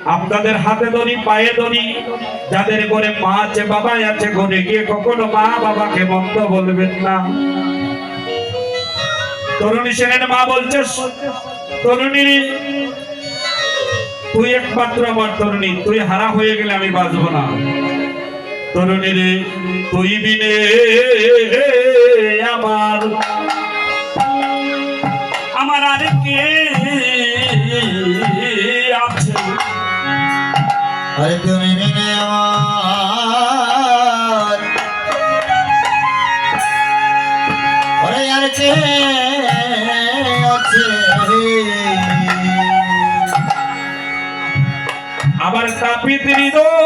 আপনাদের হাতে ধরি, পায়ে ধরি। যাদের ঘরে মা আছে বাবা আছে, ঘরে গিয়ে কখনো মা বাবাকে মন্দ বলবেন না। তরুণী সেনের মা বলছে, তরুণী, তুই একমাত্র আমার তরুণী, তুই হারা হয়ে গেলে আমি বাঁচবো না। তরুণী রে, তুই বিনে আমার আমার আর কে আরে তুমি বিনে ওরে আর আছে? আবার তাপিত হৃদয়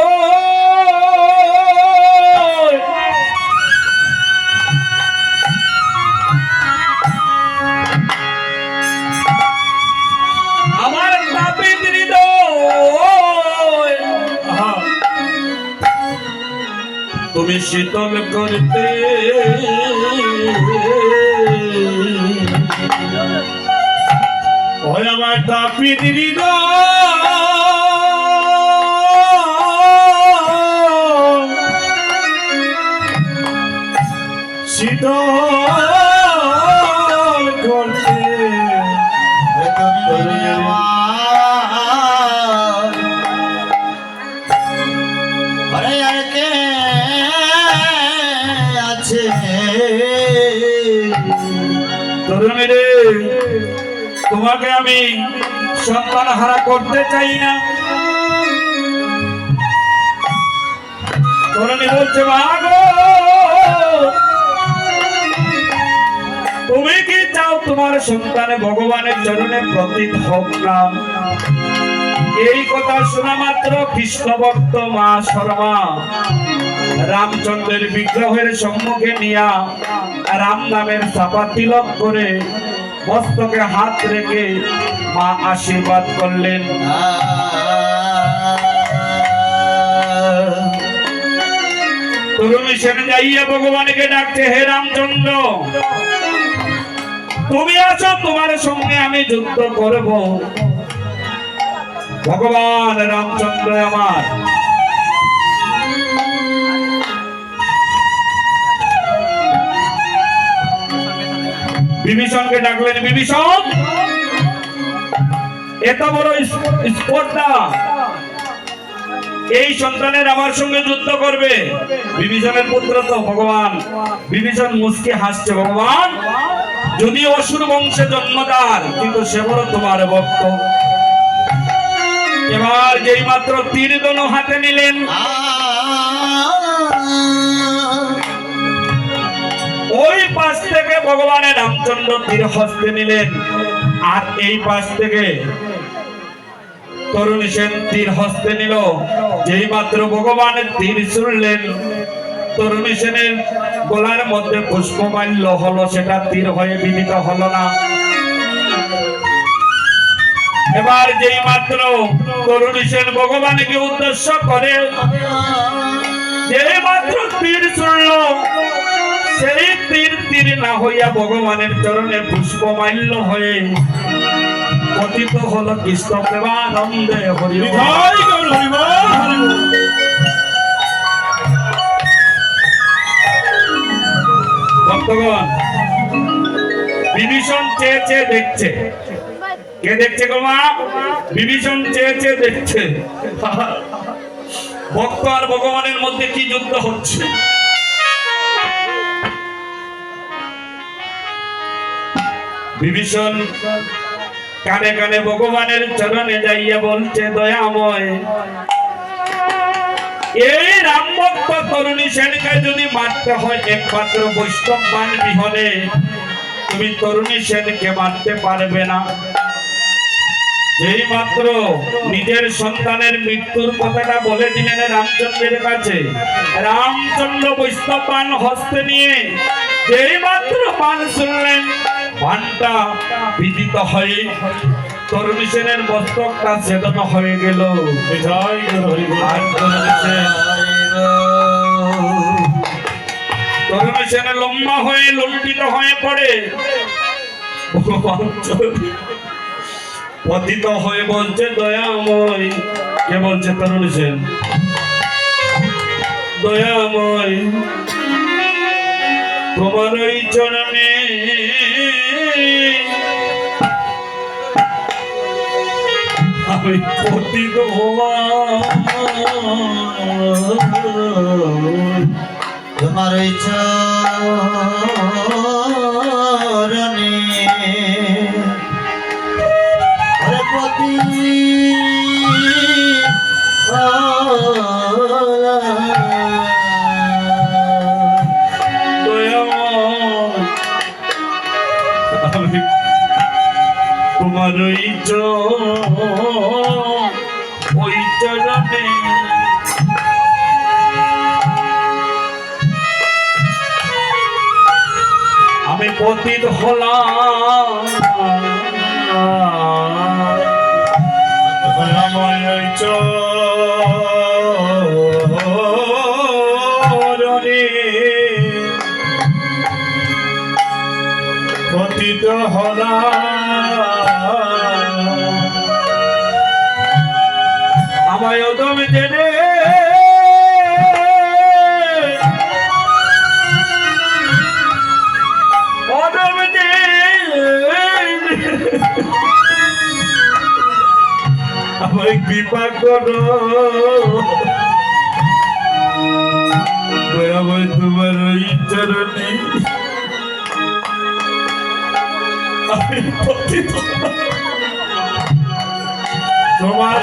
তুমি শীতল করতে। ওই আমার শীতল তোমাকে আমি সন্তান হারা করতে চাই না। তরুণী বলছে মা তুমি কি চাও তোমার সন্তানে ভগবানের চরণে প্রতীক হোক না? এই কথা শোনা মাত্র কৃষ্ণ ভক্ত মা শর্মা। রামচন্দ্রের বিগ্রহের সম্মুখে নিয়া রাম নামের চাপা তিলক করে মস্তকে হাত রেখে মা আশীর্বাদ করলেন। সেনে যাইয়া ভগবানকে ডাকছে, হে রামচন্দ্র, তুমি আছো, তোমার সঙ্গে আমি যুদ্ধ করব। ভগবান রামচন্দ্র আমার বিভীষণকে ডাকলেন বিভীষণ! এত বড় স্পর্ধা। এই সন্তানের আমার সঙ্গে যুদ্ধ করবে। বিভীষণের পুত্র তো ভগবান। বিভীষণ মুসকে হাসছে ভগবান যদি অসুর বংশে জন্মদার কিন্তু সে বড় তোমার ভক্ত। এবার যেই মাত্র তীর দোনো হাতে নিলেন ওই পাশ থেকে ভগবানের রামচন্দ্র তীর হস্তে নিলেন। আর এই পাশ থেকে তরুণ সেন তীর হস্তে নিল। যেই মাত্র ভগবানের তীর শুনলেন তরুণী সেনের গলার মধ্যে পুষ্পমাল্য হলো, সেটা তীর হয়ে বিদিত হলো না। এবার যেই মাত্র তরুণী সেন ভগবানকে উদ্দেশ্য করে, যেই মাত্র তীর শুনলো সেই তীর তীর না হইয়া ভগবানের চরণে পুষ্পমাল্য হয়ে পতিত হল কৃষ্ণ প্রেমানন্দে হরি ভক্তগণ বিভীষণ চেয়ে চেয়ে দেখছে। কে দেখছে গো মা? বিভীষণ চেয়ে চেয়ে দেখছে। ভক্ত আর ভগবানের মধ্যে কি যুদ্ধ হচ্ছে? বিভীষণ, কানে কানে ভগবানের চরণে যাইয়া বলছে, দয়াময়। এই তরুণী সেনকে যদি মারতে হয়, একমাত্র বিহনে, তুমি তরুণী সেনকে মারতে পারবে না। যেই মাত্র নিজের সন্তানের মৃত্যুর কথাটা বলে দিলেন রামচন্দ্রের কাছে। রামচন্দ্র বৈষ্ণব পান হস্তে নিয়ে যেই মাত্র পান শুনলেন পানটা বিদিত হয়ে তরুণী সেনের মস্তকটা ছেদন হয়ে গেল। লম্বা হয়ে লুণ্ঠিত হয়ে পড়ে। পতিত হয়ে বলছে দয়াময়। কে বলছে তরুণ সেন? দয়াময়। তোমার ওই চরণে আমি পতিত তোমার ওই পতিত হলাম পতিত হলাম। আমায় অদম জেনে দয়াময় তোমার ওই চরণে। তোমার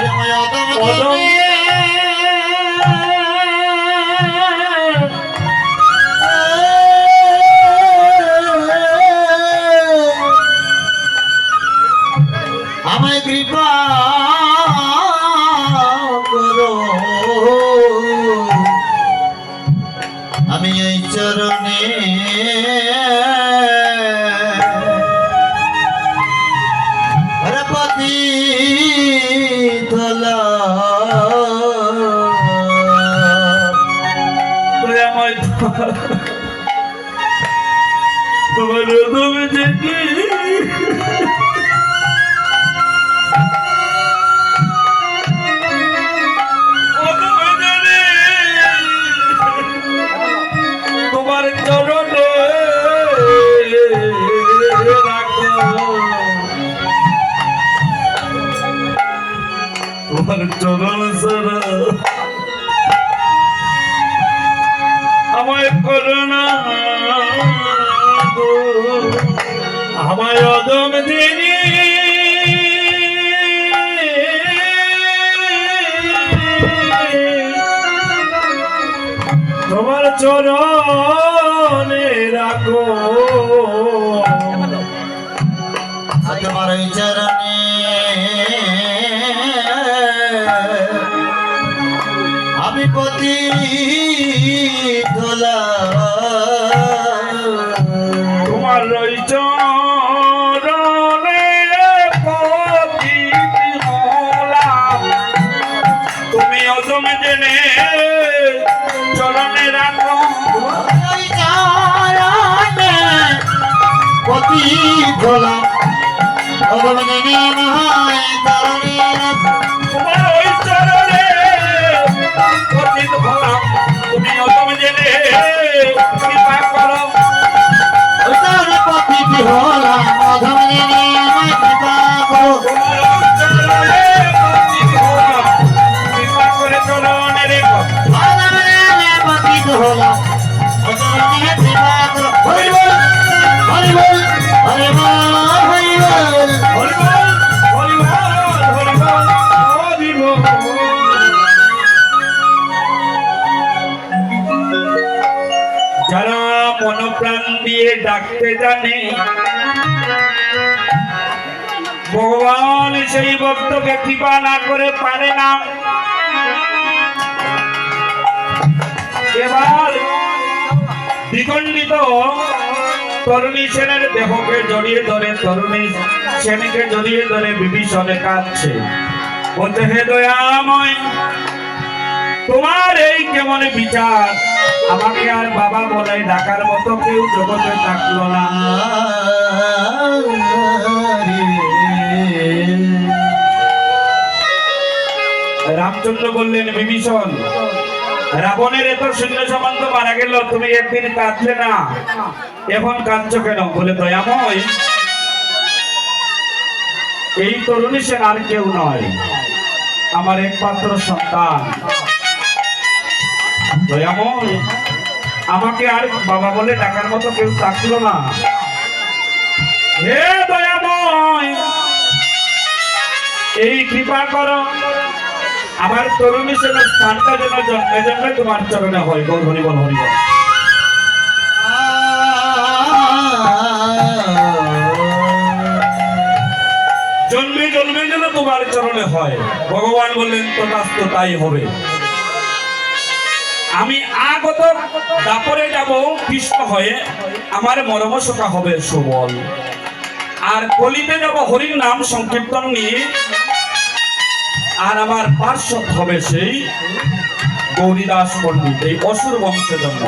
আমায় কৃপা তোমার অদম জেনে তোমার চরণে তোমার চরণ চরণে রাখো। তোমার এই চরণে। আমি পতি তোমার ওই চরণে। তুমি জেনে কৃপা করো। চরণে পতি তোলা অবলম্বনে ডাকতে জানে ভগবান সেই ভক্তকে কৃপা না করে পারে না। এবার দ্বিখণ্ডিত তরুণী সেনের দেহকে জড়িয়ে ধরে, তরুণী সেনকে জড়িয়ে ধরে বিভীষণে কাঁদছে। বলতে হে দয়াময় তোমার এই কেমন বিচার? আমাকে আর বাবা বলে ডাকার মতো কেউ জগতে থাকল না। রামচন্দ্র বললেন, বিভীষণ, রাবণের এত সৈন্য সামন্ত মারা গেল, তুমি একদিন কাঁদলে না? এখন কাঁদছ কেন? বলে, দয়াময়, এই তরুণী সেন আর কেউ নয়। আমার একমাত্র সন্তান। আমাকে আর বাবা বলে ডাকার মতো কেউ থাকল না। হে দয়াময়, এই কৃপা করো। আমার তরুণী সেন স্থানটা যেন জন্মে জন্মে তোমার চরণে হয়। গৌর হরিবল হরিবল জন্মে জন্মে যেন তোমার চরণে হয়। ভগবান বললেন, তথাস্ত তাই হবে। আমি আগত দাপরে যাব, কৃষ্ণ হয়ে। আমার মরমসটা হবে সুবল। আর কলিতে যাব হরির নাম সংকীর্তন নিয়ে। আর আমার পার্শ্ব হবে সেই গৌরীদাস পণ্ডিত, এই অসুর বংশে জন্ম